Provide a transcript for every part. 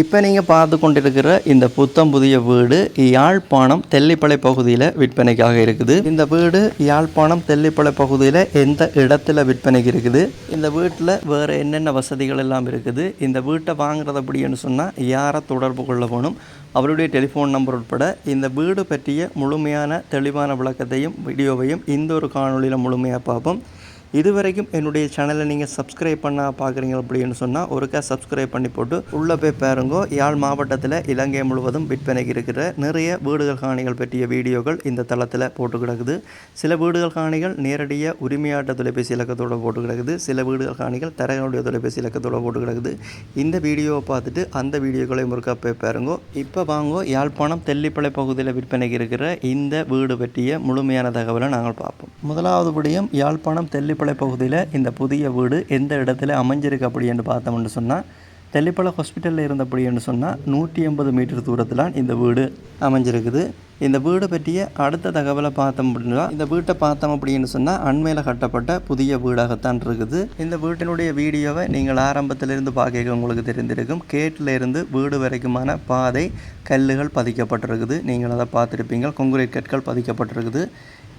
இப்போ நீங்கள் பார்த்து கொண்டிருக்கிற இந்த புத்தம் புதிய வீடு யாழ்ப்பாணம் தெல்லிப்பளை பகுதியில் விற்பனைக்காக இருக்குது. இந்த வீடு யாழ்ப்பாணம் தெல்லிப்பளை பகுதியில் எந்த இடத்துல விற்பனைக்கு இருக்குது? இந்த வீட்டில் வேறு என்னென்ன வசதிகள் எல்லாம் இருக்குது? இந்த வீட்டை வாங்குறது அப்படின்னு சொன்னால் யாரை தொடர்பு கொள்ள வேணும்? அவருடைய டெலிஃபோன் நம்பர் உட்பட இந்த வீடு பற்றிய முழுமையான தெளிவான விளக்கத்தையும் வீடியோவையும் இந்த ஒரு காணொளியில் முழுமையாக பார்ப்போம். இதுவரைக்கும் என்னுடைய சேனலை நீங்கள் சப்ஸ்கிரைப் பண்ண பார்க்குறீங்க அப்படின்னு சொன்னால் ஒருக்கா சப்ஸ்கிரைப் பண்ணி போட்டு உள்ளே போய் பாருங்கோ. யாழ் மாவட்டத்தில் இலங்கை முழுவதும் விற்பனைக்கு இருக்கிற நிறைய வீடுகள் காணிகள் பற்றிய வீடியோக்கள் இந்த தளத்தில் போட்டு கிடக்குது. சில வீடுகள் காணிகள் நேரடியாக உரிமையாட்ட தொலைபேசி இலக்கத்தோடு போட்டு கிடக்குது. சில வீடுகள் காணிகள் தரகனுடைய தொலைபேசி இலக்கத்தோடு போட்டு கிடக்குது. இந்த வீடியோவை பார்த்துட்டு அந்த வீடியோக்களை முறுக்கா போய் பாருங்கோ. இப்போ வாங்கோ யாழ்ப்பாணம் தெல்லிப்பளை பகுதியில் விற்பனைக்கு இருக்கிற இந்த வீடு பற்றிய முழுமையான தகவலை நாங்கள் பார்ப்போம். முதலாவது விடயம் யாழ்ப்பாணம் தெல்லிப்பளை பகுதியில் இந்த புதிய வீடு எந்த இடத்துல அமைஞ்சிருக்கு அப்படின்னு பார்த்தோம்னு சொன்னால் தெல்லிப்பளை ஹாஸ்பிட்டலில் இருந்தபடின்னு சொன்னால் நூற்றி எண்பது மீட்டர் தூரத்தில் இந்த வீடு அமைஞ்சிருக்குது. இந்த வீடு பற்றிய அடுத்த தகவலை பார்த்தோம் அப்படின்னா இந்த வீட்டை பார்த்தோம் அப்படின்னு சொன்னால் அண்மையில் கட்டப்பட்ட புதிய வீடாகத்தான் இருக்குது. இந்த வீட்டினுடைய வீடியோவை நீங்கள் ஆரம்பத்திலிருந்து பார்க்க உங்களுக்கு தெரிந்திருக்கும். கேட்டில் இருந்து வீடு வரைக்குமான பாதை கல்லுகள் பதிக்கப்பட்டிருக்குது. நீங்கள் அதை பார்த்துருப்பீங்க கொங்குரேட் கற்கள் பதிக்கப்பட்டிருக்குது.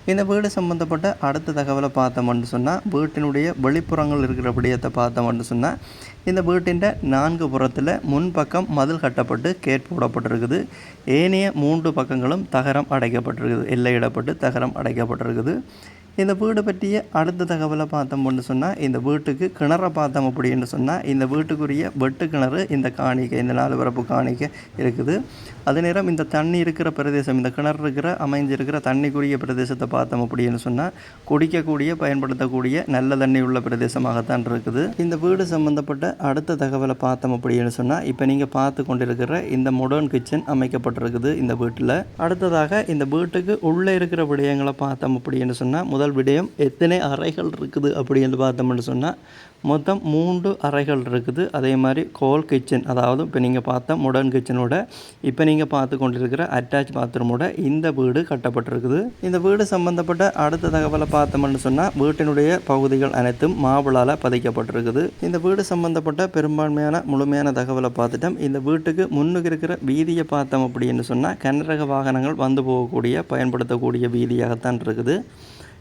இந்த வீடு சம்மந்தப்பட்ட அடுத்த தகவலை பார்த்தோம்னு சொன்னால் வீட்டினுடைய வெளிப்புறங்கள் இருக்கிற விடயத்தை பார்த்தோம்னு சொன்னால் இந்த வீட்டின் நான்கு புறத்தில் முன்பக்கம் மதில் கட்டப்பட்டு கேட் போடப்பட்டிருக்குது. ஏனைய மூன்று பக்கங்களும் தகரம் அடைக்கப்பட்டிருக்குது. எல்லையிடப்பட்டு தகரம் அடைக்கப்பட்டிருக்குது. இந்த வீடு பற்றிய அடுத்த தகவலை பார்த்தோம்னு சொன்னால் இந்த வீட்டுக்கு கிணறை பார்த்தோம் அப்படின்னு சொன்னால் இந்த வீட்டுக்குரிய வெட்டு கிணறு இந்த காணிக்கை இந்த நாலு பரப்பு காணிக்கை இருக்குது. அதே நேரம் இந்த தண்ணி இருக்கிற பிரதேசம் இந்த கிணறு இருக்கிற அமைஞ்சிருக்கிற தண்ணிக்குரிய பிரதேசத்தை பார்த்தோம் அப்படின்னு சொன்னால் குடிக்கக்கூடிய பயன்படுத்தக்கூடிய நல்ல தண்ணி உள்ள பிரதேசமாகத்தான் இருக்குது. இந்த வீடு சம்மந்தப்பட்ட அடுத்த தகவலை பார்த்தோம் அப்படின்னு சொன்னால் இப்போ நீங்கள் பார்த்து கொண்டிருக்கிற இந்த மொடர்ன் கிச்சன் அமைக்கப்பட்டிருக்குது இந்த வீட்டில். அடுத்ததாக இந்த வீட்டுக்கு உள்ளே இருக்கிற விடயங்களை பார்த்தோம் அப்படின்னு சொன்னால் முதல் விடயம் எத்தனை அறைகள் இருக்குது அப்படின்னு பார்த்தோம்னு சொன்னால் மொத்தம் மூன்று அறைகள் இருக்குது. அதே மாதிரி கோல் கிச்சன் அதாவது இப்போ நீங்கள் பார்த்த முடன் கிச்சனோட இப்போ நீங்கள் பார்த்து கொண்டிருக்கிற அட்டாச் பாத்ரூமோட இந்த வீடு கட்டப்பட்டிருக்குது. இந்த வீடு சம்பந்தப்பட்ட அடுத்த தகவலை பார்த்தோம்னு சொன்னால் வீட்டினுடைய பகுதிகள் அனைத்தும் மாவுளால் பதிக்கப்பட்டிருக்குது. இந்த வீடு சம்பந்தப்பட்ட பெரும்பான்மையான முழுமையான தகவலை பார்த்துட்டோம். இந்த வீட்டுக்கு முன்னுக்கு இருக்கிற வீதியை பார்த்தோம் அப்படின்னு சொன்னால் கனரக வாகனங்கள் வந்து போகக்கூடிய பயன்படுத்தக்கூடிய வீதியாகத்தான் இருக்குது.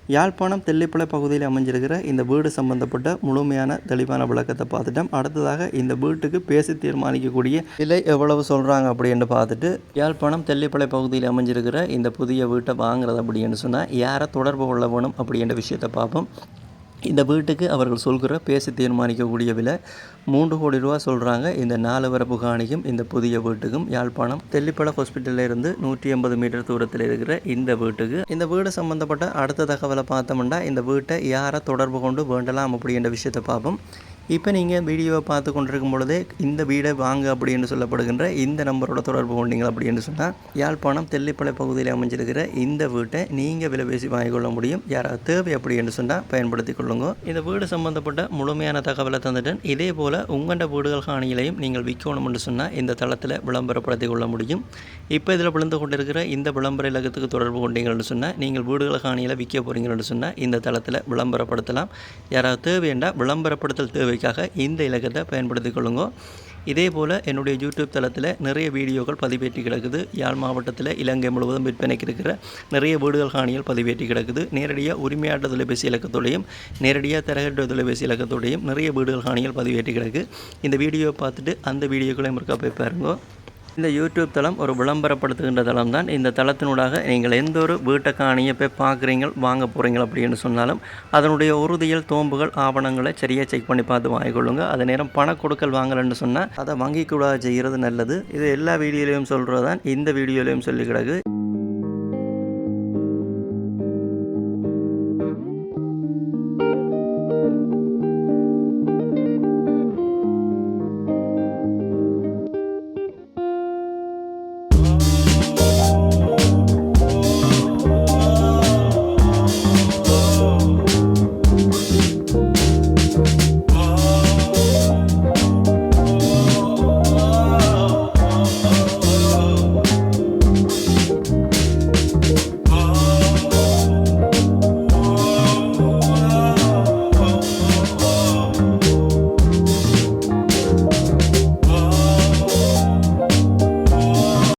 யாழ்ப்பாணம் தெல்லிப்பளை பகுதியில் அமைஞ்சிருக்கிற இந்த வீடு சம்பந்தப்பட்ட முழுமையான தெளிவான விளக்கத்தை பார்த்துட்டோம். அடுத்ததாக இந்த வீட்டுக்கு பேசி தீர்மானிக்கக்கூடிய விலை எவ்வளவு சொல்கிறாங்க அப்படின்னு பார்த்துட்டு யாழ்ப்பாணம் தெல்லிப்பளை பகுதியில் அமைஞ்சிருக்கிற இந்த புதிய வீட்டை வாங்குறது அப்படின்னு சொன்னால் யாரை தொடர்பு கொள்ள வேணும் அப்படின்ற விஷயத்தை பார்ப்போம். இந்த வீட்டுக்கு அவர்கள் சொல்கிற பேசி தீர்மானிக்கக்கூடிய விலை மூன்று கோடி ரூபா சொல்கிறாங்க இந்த நாலு வரப்பு காணிக்கும் இந்த புதிய வீட்டுக்கும் யாழ்ப்பாணம் தெல்லிப்பள ஹாஸ்பிட்டலில் இருந்து நூற்றி எண்பது மீட்டர் தூரத்தில் இருக்கிற இந்த வீட்டுக்கு. இந்த வீடு சம்மந்தப்பட்ட அடுத்த தகவலை பார்த்தோம்னா இந்த வீட்டை யாரை தொடர்பு கொண்டு வேண்டலாம் அப்படின்ற விஷயத்தை பார்ப்போம். இப்போ நீங்கள் வீடியோவை பார்த்து கொண்டிருக்கும் பொழுது இந்த வீடை வாங்க அப்படின்னு சொல்லப்படுகின்ற இந்த நம்பரோட தொடர்பு கொண்டீங்க அப்படின்னு சொன்னால் யாழ்ப்பாணம் தெல்லிப்பளை பகுதியில் அமைஞ்சிருக்கிற இந்த வீட்டை நீங்கள் விலை பேசி வாங்கிக்கொள்ள முடியும். யாராவது தேவை அப்படின்னு சொன்னால் பயன்படுத்தி கொள்ளுங்க. இந்த வீடு சம்பந்தப்பட்ட முழுமையான தகவலை தந்துட்டேன் இதே போல் உங்கண்ட வீடுகள் காணிகளையும் நீங்கள் விற்கணும்னு சொன்னால் இந்த தளத்தில் விளம்பரப்படுத்தி கொள்ள முடியும். இப்போ இதில் விழுந்து கொண்டிருக்கிற இந்த விளம்பர இலக்கத்துக்கு தொடர்பு கொண்டீங்கன்னு சொன்னால் நீங்கள் வீடுகள் காணியில் விற்க போகிறீங்கன்னு சொன்னால் இந்த தளத்தில் விளம்பரப்படுத்தலாம். யாராவது தேவையண்டா விளம்பரப்படுத்தல் தேவைக்காக இந்த இலக்கத்தை பயன்படுத்தி கொள்ளுங்க. இதே போல் என்னுடைய யூடியூப் தளத்தில் நிறைய வீடியோக்கள் பதிவேற்றி கிடக்குது. யாழ் மாவட்டத்தில் இலங்கை முழுவதும் விற்பனைக்கு இருக்கிற நிறைய வீடுகள் காணிகள் பதிவேற்றி கிடக்குது. நேரடியாக உரிமையாட்ட தொலைபேசி இலக்கத்தோடையும் நேரடியாக தரகட்ட தொலைபேசி இலக்கத்தோடையும் நிறைய வீடுகள் காணிகள் பதிவேற்றி கிடக்கு. இந்த வீடியோவை பார்த்துட்டு அந்த வீடியோக்களையும் இருக்கா போய் பாருங்க. இந்த யூடியூப் தளம் ஒரு விளம்பரப்படுத்துகின்ற தளம் தான் இந்த தளத்தினூடாக நீங்கள் எந்த ஒரு வீட்டை காணியை போய் பார்க்குறீங்க வாங்க போகிறீங்க அப்படின்னு சொன்னாலும் அதனுடைய உறுதியல் தோம்புகள் ஆவணங்களை சரியாக செக் பண்ணி பார்த்து வாங்கிக்கொள்ளுங்க அதே நேரம் பண கொடுக்கல் வாங்கலன்னு சொன்னால் அதை வங்கி கூட செய்கிறது நல்லது. இது எல்லா வீடியோலையும் சொல்கிறது தான் இந்த வீடியோலையும் சொல்லி கிடக்கு.